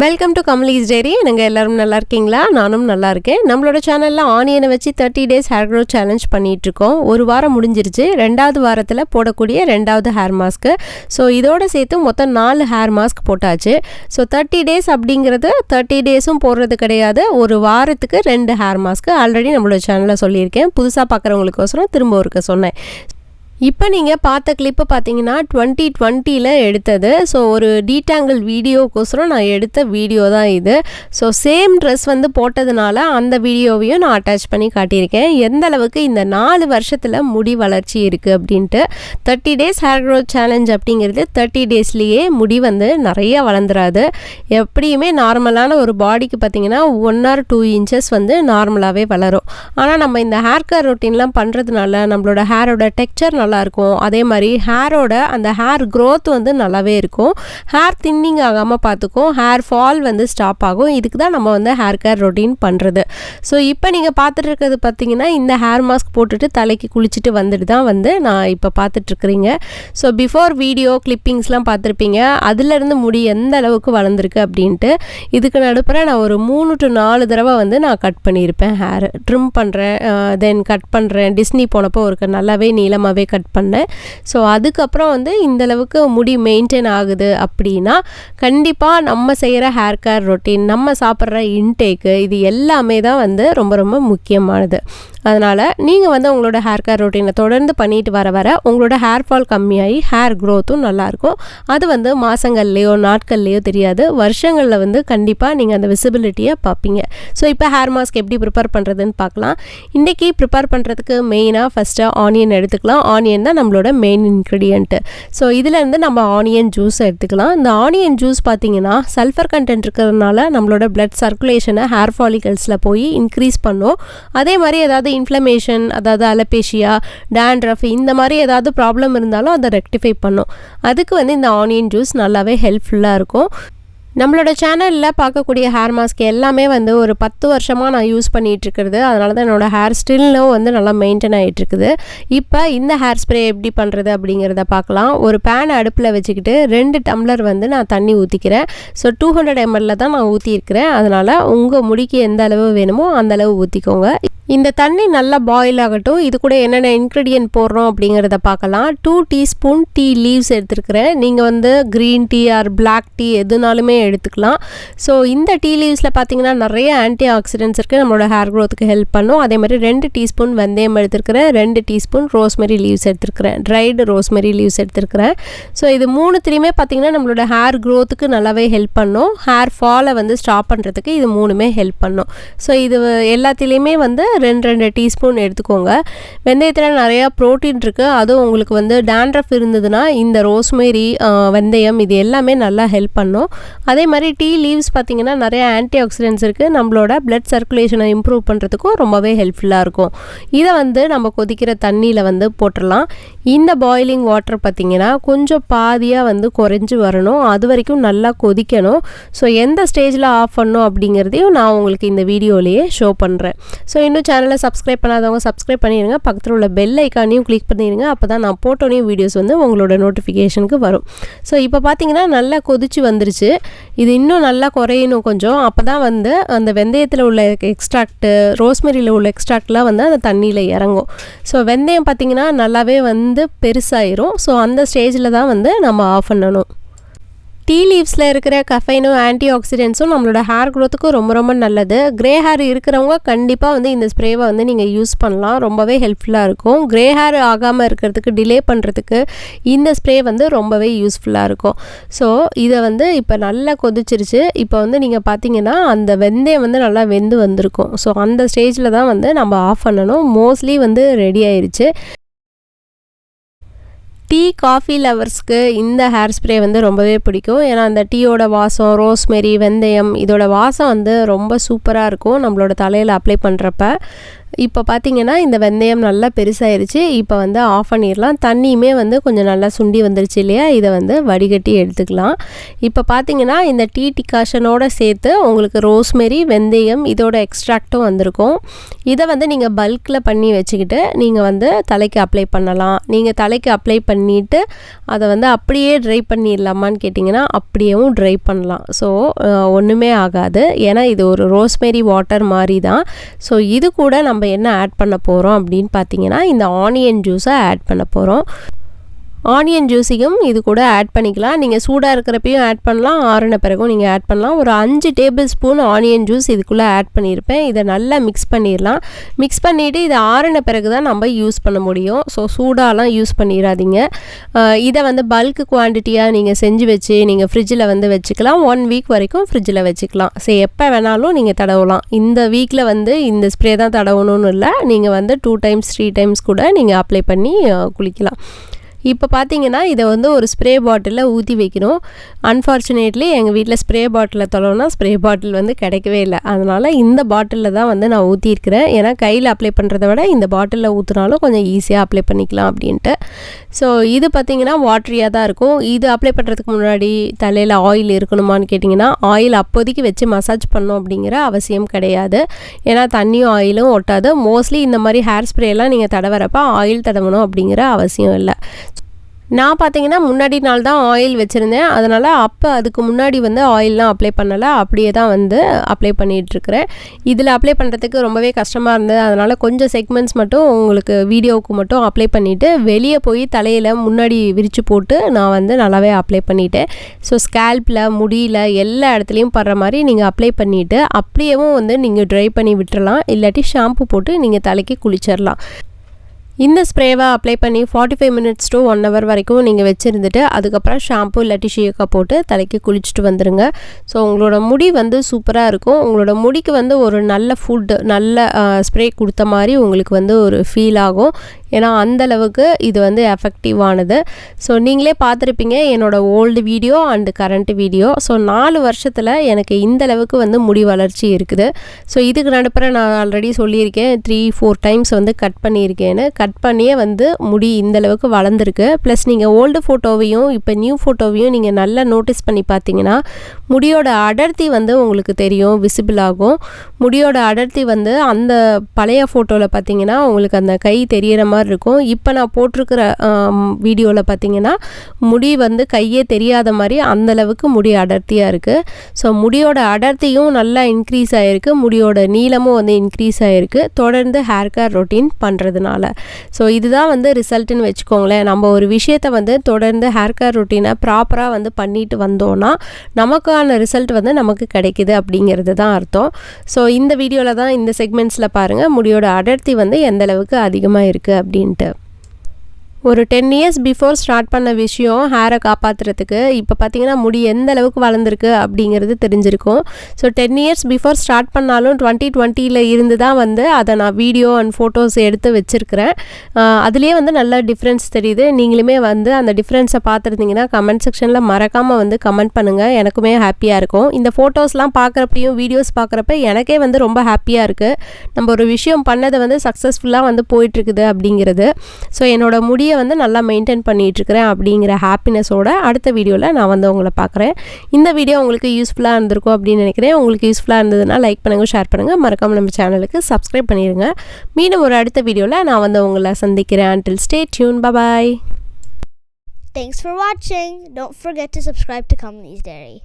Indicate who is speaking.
Speaker 1: Welcome to Kamali's டேரி நீங்கள் எல்லோரும் நல்லா இருக்கீங்களா? நானும் நல்லா இருக்கேன். நம்மளோட சேனலில் ஆனியனை வச்சு thirty days hair grow challenge பண்ணிகிட்ருக்கோம் ஒரு வாரம் முடிஞ்சிருச்சு. ரெண்டாவது வாரத்தில் போடக்கூடிய ரெண்டாவது ஹேர் மாஸ்க்கு ஸோ இதோட சேர்த்து மொத்தம் நாலு ஹேர் மாஸ்க் போட்டாச்சு. ஸோ தேர்ட்டி டேஸ் அப்படிங்கிறது தேர்ட்டி டேஸும் போடுறது கிடையாது. ஒரு வாரத்துக்கு ரெண்டு ஹேர் மாஸ்க்கு ஆல்ரெடி நம்மளோட சேனலில் சொல்லியிருக்கேன். புதுசாக பார்க்குறவங்களுக்கோசரம் திரும்ப ஒருக்க சொன்னேன். இப்போ நீங்கள் பார்த்த கிளிப்பு பார்த்தீங்கன்னா டுவெண்ட்டி டுவெண்ட்டியில் எடுத்தது. ஸோ ஒரு டீடாங்கிள் வீடியோக்கோசரம் நான் எடுத்த வீடியோ தான் இது. ஸோ சேம் ட்ரெஸ் வந்து போட்டதுனால அந்த வீடியோவையும் நான் அட்டாச் பண்ணி காட்டியிருக்கேன். எந்த அளவுக்கு இந்த நாலு வருஷத்தில் முடி வளர்ச்சி இருக்குது அப்படின்ட்டு. Thirty days hair growth challenge அப்படிங்கிறது தேர்ட்டி டேஸ்லேயே முடி வந்து நிறைய வளர்ந்துராது. எப்படியுமே நார்மலான ஒரு பாடிக்கு பார்த்தீங்கன்னா ஒன் ஆர் டூ இன்ச்சஸ் வந்து நார்மலாகவே வளரும். ஆனால் நம்ம இந்த ஹேர் கேர் ரொட்டீன்லாம் பண்ணுறதுனால நம்மளோட ஹேரோட டெக்ஸ்சர் நல்லாயிருக்கும் அதே மாதிரி ஹேரோட அந்த ஹேர் க்ரோத் வந்து நல்லாவே இருக்கும். ஹேர் தின்னிங் ஆகாமல் பார்த்துக்கும் ஹேர் ஃபால் வந்து ஸ்டாப் ஆகும். இதுக்கு தான் நம்ம வந்து ஹேர் கேர் ரொட்டீன் பண்ணுறது ஸோ இப்போ நீங்கள் பார்த்துட்டு இருக்கிறது பார்த்தீங்கன்னா இந்த ஹேர் மாஸ்க் போட்டுட்டு தலைக்கு குளிச்சுட்டு வந்துட்டு தான் வந்து நான் இப்போ பார்த்துட்ருக்குறீங்க ஸோ பிஃபோர் வீடியோ கிளிப்பிங்ஸ்லாம் பார்த்துருப்பீங்க. அதுலேருந்து முடி எந்த அளவுக்கு வளர்ந்துருக்கு அப்படின்ட்டு இதுக்கு நடுப்புற நான் ஒரு மூணு டு நாலு தடவை வந்து நான் கட் பண்ணியிருப்பேன் ஹேர் ட்ரிம் பண்ணுறேன் தென் கட் பண்ணுறேன் டிஸ்னி போனப்போ ஒரு நல்லாவே நீளமாகவே கட் பண்ணேன். ஸோ அதுக்கப்புறம் வந்து இந்தளவுக்கு முடி மெயின்டைன் ஆகுது அப்படின்னா கண்டிப்பாக நம்ம செய்கிற ஹேர் கேர் ரொட்டீன் நம்ம சாப்பிட்ற இன்டேக்கு இது எல்லாமே தான் வந்து ரொம்ப ரொம்ப முக்கியமானது. அதனால் நீங்கள் வந்து உங்களோட ஹேர் கேர் ரொட்டீனை தொடர்ந்து பண்ணிட்டு வர வர உங்களோட ஹேர் ஃபால் கம்மியாகி ஹேர் க்ரோத்தும் நல்லாயிருக்கும் அது வந்து மாதங்கள்லேயோ நாட்கள்லேயோ தெரியாது. வருஷங்களில் வந்து கண்டிப்பாக நீங்கள் அந்த விசிபிலிட்டியை பார்ப்பீங்க ஸோ இப்போ ஹேர் மாஸ்க் எப்படி ப்ரிப்பேர் பண்ணுறதுன்னு பார்க்கலாம் இன்றைக்கி ப்ரிப்பேர் பண்ணுறதுக்கு மெயினாக ஃபஸ்ட்டு ஆனியன் எடுத்துக்கலாம். ஆனியன் தான் நம்மளோட மெயின் இன்க்ரீடியண்ட்டு ஸோ இதுலேருந்து நம்ம ஆனியன் ஜூஸ் எடுத்துக்கலாம். இந்த ஆனியன் ஜூஸ் பார்த்தீங்கன்னா சல்ஃபர் கண்டென்ட் இருக்கிறதுனால நம்மளோட பிளட் சர்க்குலேஷனை ஹேர் ஃபாலிகல்ஸில் போய் இன்க்ரீஸ் பண்ணும். அதே மாதிரி ஏதாவது இன்ஃப்ளமேஷன் அதாவது அலப்பேஷியா டேண்ட்ரஃப் இந்த மாதிரி ஏதாவது ப்ராப்ளம் இருந்தாலும் அதை ரெக்டிஃபை பண்ணும். அதுக்கு வந்து இந்த ஆனியன் ஜூஸ் நல்லாவே ஹெல்ப்ஃபுல்லாக இருக்கும். நம்மளோட சேனலில் பார்க்கக்கூடிய ஹேர் மாஸ்க் எல்லாமே வந்து ஒரு பத்து வருஷமாக நான் யூஸ் பண்ணிகிட்டு இருக்கிறது. அதனால தான் என்னோடய ஹேர் ஸ்டில்லும் வந்து நல்லா மெயின்டைன் ஆகிட்டு இருக்குது இப்போ இந்த ஹேர் ஸ்ப்ரே எப்படி பண்ணுறது அப்படிங்கிறத பார்க்கலாம். ஒரு பேன் அடுப்பில் வச்சுக்கிட்டு ரெண்டு டம்ளர் வந்து நான் தண்ணி ஊற்றிக்கிறேன் ஸோ டூ ஹண்ட்ரட் எம்எல்ல தான் நான் ஊற்றிருக்கிறேன் அதனால் உங்கள் முடிக்கு எந்த அளவு வேணுமோ அந்த அளவு ஊற்றிக்கோங்க இந்த தண்ணி நல்லா பாயில் ஆகட்டும். இது கூட என்னென்ன இன்க்ரீடியன்ட் போடுறோம் அப்படிங்கிறத பார்க்கலாம். டூ டீஸ்பூன் டீ லீவ்ஸ் எடுத்துருக்கிறேன். நீங்கள் வந்து green tea or black tea எதுனாலுமே எடுத்துக்கலாம். ஸோ இந்த டீ லீவ்ஸில் பார்த்தீங்கன்னா நிறைய ஆன்டி ஆக்சிடென்ட்ஸ் இருக்குது நம்மளோட ஹேர் க்ரோத்துக்கு ஹெல்ப் பண்ணும். அதே மாதிரி ரெண்டு டீஸ்பூன் வெந்தயம் எடுத்துருக்கிறேன். ரெண்டு டீஸ்பூன் ரோஸ்மெரி லீவ்ஸ் எடுத்துருக்கிறேன். ட்ரைடு ரோஸ்மெரி லீவ்ஸ் எடுத்துருக்கிறேன். ஸோ இது மூணுத்துலேயுமே பார்த்தீங்கன்னா நம்மளோட ஹேர் க்ரோத்துக்கு நல்லாவே ஹெல்ப் பண்ணும். ஹேர் ஃபாலை வந்து ஸ்டாப் பண்ணுறதுக்கு இது மூணுமே ஹெல்ப் பண்ணும். ஸோ இது எல்லாத்துலேயுமே வந்து ரெண்டு ரெண்டு டீஸ்பூன் எடுத்துக்கோங்க. வெந்தயத்தில் நிறையா ப்ரோட்டீன் இருக்குது அதுவும் உங்களுக்கு வந்து டேண்ட்ரஃப் இருந்ததுன்னா இந்த ரோஸ்மேரி வெந்தயம் இது எல்லாமே நல்லா ஹெல்ப் பண்ணும். அதே மாதிரி டீ லீவ்ஸ் பார்த்திங்கன்னா நிறைய ஆன்டி ஆக்சிடென்ட்ஸ் இருக்குது நம்மளோட பிளட் சர்க்குலேஷனை இம்ப்ரூவ் பண்ணுறதுக்கும் ரொம்பவே ஹெல்ப்ஃபுல்லாக இருக்கும். இதை வந்து நம்ம கொதிக்கிற தண்ணியில் வந்து போட்டுடலாம். இந்த பாயிலிங் வாட்டர் பார்த்திங்கன்னா கொஞ்சம் பாதியாக வந்து குறைஞ்சி வரணும். அது வரைக்கும் நல்லா கொதிக்கணும். ஸோ எந்த ஸ்டேஜில் ஆஃப் பண்ணும் அப்படிங்கிறதையும் நான் உங்களுக்கு இந்த வீடியோலேயே ஷோ பண்ணுறேன் ஸோ இன்னும் சேனலை சப்ஸ்கிரைப் பண்ணாதவங்க சப்ஸ்கிரைப் பண்ணிடுங்க பக்கத்தில் உள்ள பெல் ஐக்கானையும் கிளிக் பண்ணிடுங்க அப்போ தான் நான் போட்டோனையும் வீடியோஸ் வந்து உங்களோட நோட்டிஃபிகேஷனுக்கு வரும். ஸோ இப்போ பார்த்தீங்கன்னா நல்லா கொதிச்சு வந்துருச்சு. இது இன்னும் நல்லா குறையணும் கொஞ்சம். அப்போ தான் வந்து அந்த வெந்தயத்தில் உள்ள எக்ஸ்ட்ராக்ட்டு ரோஸ்மெரியில் உள்ள எக்ஸ்ட்ராக்ட்லாம் வந்து அந்த தண்ணியில் இறங்கும். ஸோ வெந்தயம் பார்த்திங்கன்னா நல்லாவே வந்து பெருசாயிரும். ஸோ அந்த ஸ்டேஜில் தான் வந்து நம்ம ஆஃப் பண்ணணும். டீ லீவ்ஸில் இருக்கிற கஃபைனும் ஆன்டி ஆக்சிடென்ட்ஸும் நம்மளோட ஹேர் க்ரோத்துக்கும் ரொம்ப ரொம்ப நல்லது. க்ரே ஹேர் இருக்கிறவங்க கண்டிப்பாக வந்து இந்த ஸ்ப்ரேவை வந்து நீங்கள் யூஸ் பண்ணலாம். ரொம்பவே ஹெல்ப்ஃபுல்லாக இருக்கும். க்ரே ஹேர் ஆகாமல் இருக்கிறதுக்கு டிலே பண்ணுறதுக்கு இந்த ஸ்ப்ரே வந்து ரொம்பவே யூஸ்ஃபுல்லாக இருக்கும். ஸோ இதை வந்து இப்போ நல்லா கொதிச்சிருச்சு. இப்போ வந்து நீங்கள் பார்த்தீங்கன்னா அந்த வெந்தயம் வந்து நல்லா வெந்து வந்திருக்கும். ஸோ அந்த ஸ்டேஜில் தான் வந்து நம்ம ஆஃப் பண்ணணும். மோஸ்ட்லி வந்து ரெடி ஆயிடுச்சு டீ காஃபி லவர்ஸ்க்கு இந்த ஹேர் ஸ்ப்ரே வந்து ரொம்பவே பிடிக்கும். ஏன்னா அந்த டீயோட வாசம் ரோஸ்மெரி வெந்தயம் இதோட வாசம் வந்து ரொம்ப சூப்பராக இருக்கும் நம்மளோட தலையில் அப்ளை பண்ணுறப்ப இப்போ பார்த்தீங்கன்னா இந்த வெந்தயம் நல்லா பெருசாயிருச்சு. இப்போ வந்து ஆஃப் பண்ணிடலாம். தண்ணியுமே வந்து கொஞ்சம் நல்லா சுண்டி வந்துருச்சு இல்லையா? இதை வந்து வடிகட்டி எடுத்துக்கலாம். இப்போ பார்த்தீங்கன்னா இந்த டீ டிகாஷனோட சேர்த்து உங்களுக்கு ரோஸ்மெரி வெந்தயம் இதோட எக்ஸ்ட்ராக்ட்டும் வந்திருக்கும். இதை வந்து நீங்கள் பல்கில் பண்ணி வச்சுக்கிட்டு நீங்கள் வந்து தலைக்கு அப்ளை பண்ணலாம். நீங்கள் தலைக்கு அப்ளை பண்ணிவிட்டு அதை வந்து அப்படியே ட்ரை பண்ணிடலாமான்னு கேட்டிங்கன்னா அப்படியேவும் ட்ரை பண்ணலாம். ஸோ ஒன்றுமே ஆகாது. ஏன்னா இது ஒரு ரோஸ்மெரி வாட்டர் மாதிரி தான் ஸோ இது கூட நம்ம நம்ம என்ன ஆட் பண்ண போகிறோம் அப்படின்னு பார்த்தீங்கன்னா இந்த ஆனியன் ஜூஸை ஆட் பண்ண போகிறோம் ஆனியன் ஜூஸையும் இது கூட ஆட் பண்ணிக்கலாம். நீங்கள் சூடாக இருக்கிறப்பையும் ஆட் பண்ணலாம். ஆறின பிறகும் நீங்கள் ஆட் பண்ணலாம். ஒரு அஞ்சு டேபிள் ஸ்பூன் ஆனியன் ஜூஸ் இதுக்குள்ளே ஆட் பண்ணியிருப்பேன். இதை நல்லா மிக்ஸ் பண்ணிடலாம். மிக்ஸ் பண்ணிவிட்டு இதை ஆறின பிறகு தான் நம்ம யூஸ் பண்ண முடியும். ஸோ சூடாலாம் யூஸ் பண்ணிடாதீங்க. இதை வந்து பல்க் குவான்டிட்டியாக நீங்கள் செஞ்சு வச்சு நீங்கள் ஃப்ரிட்ஜில் வந்து வச்சுக்கலாம். ஒன் வீக் வரைக்கும் ஃப்ரிட்ஜில் வச்சுக்கலாம். ஸோ எப்போ வேணாலும் நீங்கள் தடவலாம். இந்த வீக்கில் வந்து இந்த ஸ்ப்ரே தான் தடவணும்னு இல்லை. நீங்கள் வந்து டூ டைம்ஸ் த்ரீ டைம்ஸ் கூட நீங்கள் அப்ளை பண்ணி குளிக்கலாம். இப்போ பார்த்தீங்கன்னா இதை வந்து ஒரு ஸ்ப்ரே பாட்டிலில் ஊற்றி வைக்கணும். அன்ஃபார்ச்சுனேட்லி எங்கள் வீட்டில் ஸ்ப்ரே பாட்டிலில் தொலைனா ஸ்ப்ரே பாட்டில் வந்து கிடைக்கவே இல்லை. அதனால் இந்த பாட்டிலில் தான் வந்து நான் ஊற்றிருக்கிறேன் ஏன்னா கையில் அப்ளை பண்ணுறத விட இந்த பாட்டிலில் ஊற்றுனாலும் கொஞ்சம் ஈஸியாக அப்ளை பண்ணிக்கலாம் அப்படின்ட்டு. ஸோ இது பார்த்திங்கன்னா வாட்ரியாக தான் இருக்கும். இது அப்ளை பண்ணுறதுக்கு முன்னாடி தலையில் ஆயில் இருக்கணுமான்னு கேட்டிங்கன்னா ஆயில் அப்போதைக்கு வச்சு மசாஜ் பண்ணோம் அப்படிங்கிற அவசியம் கிடையாது. ஏன்னா தண்ணியும் ஆயிலும் ஒட்டாது. மோஸ்ட்லி இந்த மாதிரி ஹேர் ஸ்ப்ரேலாம் நீங்கள் தடவரப்போ ஆயில் தடவணும் அப்படிங்கிற அவசியம் இல்லை. நான் பார்த்தீங்கன்னா முன்னாடி நாள் தான் ஆயில் வச்சுருந்தேன். அதனால் அப்போ அதுக்கு முன்னாடி வந்து ஆயிலெலாம் அப்ளை பண்ணலை. அப்படியே தான் வந்து அப்ளை பண்ணிகிட்ருக்கிறேன் இதில் அப்ளை பண்ணுறதுக்கு ரொம்பவே கஷ்டமாக இருந்தது. அதனால் கொஞ்சம் செக்மெண்ட்ஸ் மட்டும் உங்களுக்கு வீடியோவுக்கு மட்டும் அப்ளை பண்ணிவிட்டு வெளியே போய் தலையில் முன்னாடி விரித்து போட்டு நான் வந்து நல்லாவே அப்ளை பண்ணிட்டேன். ஸோ ஸ்கேல்பில் முடியல எல்லா இடத்துலையும் படுற மாதிரி நீங்கள் அப்ளை பண்ணிவிட்டு அப்படியேவும் வந்து நீங்கள் ட்ரை பண்ணி விட்டுறலாம். இல்லாட்டி ஷாம்பு போட்டு நீங்கள் தலைக்கு குளிச்சிடலாம் இந்த ஸ்ப்ரேவை அப்ளை பண்ணி forty five minutes to one hour வரைக்கும் நீங்கள் வச்சுருந்துட்டு அதுக்கப்புறம் ஷாம்பு இல்லாட்டி ஷீக்கா போட்டு தலைக்கு குளிச்சுட்டு வந்துடுங்க ஸோ உங்களோட முடி வந்து சூப்பராக இருக்கும். உங்களோட முடிக்கு வந்து ஒரு நல்ல ஃபுட்டு நல்ல ஸ்ப்ரே கொடுத்த மாதிரி உங்களுக்கு வந்து ஒரு ஃபீல் ஆகும். ஏன்னா அந்தளவுக்கு இது வந்து எஃபெக்டிவானது ஸோ நீங்களே பார்த்துருப்பீங்க என்னோடய old video and current video so நாலு வருஷத்தில் எனக்கு இந்தளவுக்கு வந்து முடி வளர்ச்சி இருக்குது. ஸோ இதுக்கு நடுப்புற நான் ஆல்ரெடி சொல்லியிருக்கேன் த்ரீ ஃபோர் டைம்ஸ் வந்து கட் பண்ணியிருக்கேன்னு. கட் பண்ணியே வந்து முடி இந்த அளவுக்கு வளர்ந்துருக்கு. ப்ளஸ் நீங்கள் ஓல்டு ஃபோட்டோவையும் இப்போ நியூ ஃபோட்டோவையும் நீங்கள் நல்லா நோட்டீஸ் பண்ணி பார்த்தீங்கன்னா முடியோட அடர்த்தி வந்து உங்களுக்கு தெரியும் விசிபிள் ஆகும். முடியோட அடர்த்தி வந்து அந்த பழைய ஃபோட்டோவில் பார்த்தீங்கன்னா உங்களுக்கு அந்த கை தெரியிற மாதிரி இருக்கும் இப்போ நான் போட்டிருக்கிற வீடியோவில் பார்த்தீங்கன்னா முடி வந்து கையே தெரியாத மாதிரி அந்தளவுக்கு முடி அடர்த்தியாக இருக்குது ஸோ முடியோட அடர்த்தியும் நல்லா இன்க்ரீஸ் ஆகிருக்கு முடியோட நீளமும் வந்து இன்க்ரீஸ் ஆகிருக்கு தொடர்ந்து ஹேர் கேர் ரொட்டீன் பண்ணுறதுனால ஸோ இதுதான் வந்து ரிசல்ட்டுன்னு வச்சுக்கோங்களேன். நம்ம ஒரு விஷயத்தை வந்து தொடர்ந்து ஹேர் கேர் ரொட்டீனை ப்ராப்பராக வந்து பண்ணிட்டு வந்தோன்னா நமக்கான ரிசல்ட் வந்து நமக்கு கிடைக்குது அப்படிங்கிறது தான் அர்த்தம். ஸோ இந்த வீடியோவில் தான் இந்த செக்மெண்ட்ஸில் பாருங்கள் முடியோட அடர்த்தி வந்து எந்த அளவுக்கு அதிகமாக இருக்குது அப்படின்ட்டு. ஒரு டென் இயர்ஸ் பிஃபோர் ஸ்டார்ட் பண்ண விஷயம் ஹேரை காப்பாற்றுறதுக்கு இப்போ பார்த்தீங்கன்னா முடி எந்த அளவுக்கு வளர்ந்துருக்கு அப்படிங்கிறது தெரிஞ்சிருக்கும். So ten years before start பண்ணாலும் டுவெண்ட்டி டுவெண்ட்டியில் இருந்து தான் வந்து அதை நான் வீடியோ அண்ட் ஃபோட்டோஸ் எடுத்து வச்சுருக்கிறேன். அதுலேயே வந்து நல்ல டிஃப்ரென்ஸ் தெரியுது. நீங்களுமே வந்து அந்த டிஃப்ரென்ஸை பார்த்துருந்தீங்கன்னா கமெண்ட் செக்ஷனில் மறக்காமல் வந்து கமெண்ட் பண்ணுங்கள் எனக்குமே ஹாப்பியாக இருக்கும். இந்த ஃபோட்டோஸ்லாம் பார்க்குறப்பையும் வீடியோஸ் பார்க்குறப்ப எனக்கே வந்து ரொம்ப ஹாப்பியாக இருக்குது நம்ம ஒரு விஷயம் பண்ணதை வந்து சக்ஸஸ்ஃபுல்லாக வந்து போயிட்டுருக்குது அப்படிங்கிறது. ஸோ என்னோடய முடிய ஹெல்த்தியை வந்து நல்லா மெயின்டைன் பண்ணிகிட்ருக்கிறேன் அப்படிங்கிற ஹாப்பினஸோட அடுத்த வீடியோவில் நான் வந்து உங்களை பார்க்குறேன். இந்த வீடியோ உங்களுக்கு யூஸ்ஃபுல்லாக இருந்திருக்கும் அப்படின்னு நினைக்கிறேன். உங்களுக்கு யூஸ்ஃபுல்லாக இருந்ததுன்னா லைக் பண்ணுங்கள் ஷேர் பண்ணுங்கள் மறக்காமல் நம்ம சேனலுக்கு சப்ஸ்கிரைப் பண்ணிடுங்க மீண்டும் ஒரு அடுத்த வீடியோவில் நான் வந்து உங்களை சந்திக்கிறேன். Until stay tuned bye bye
Speaker 2: Thanks for watching. Don't forget to subscribe to Companies Dairy.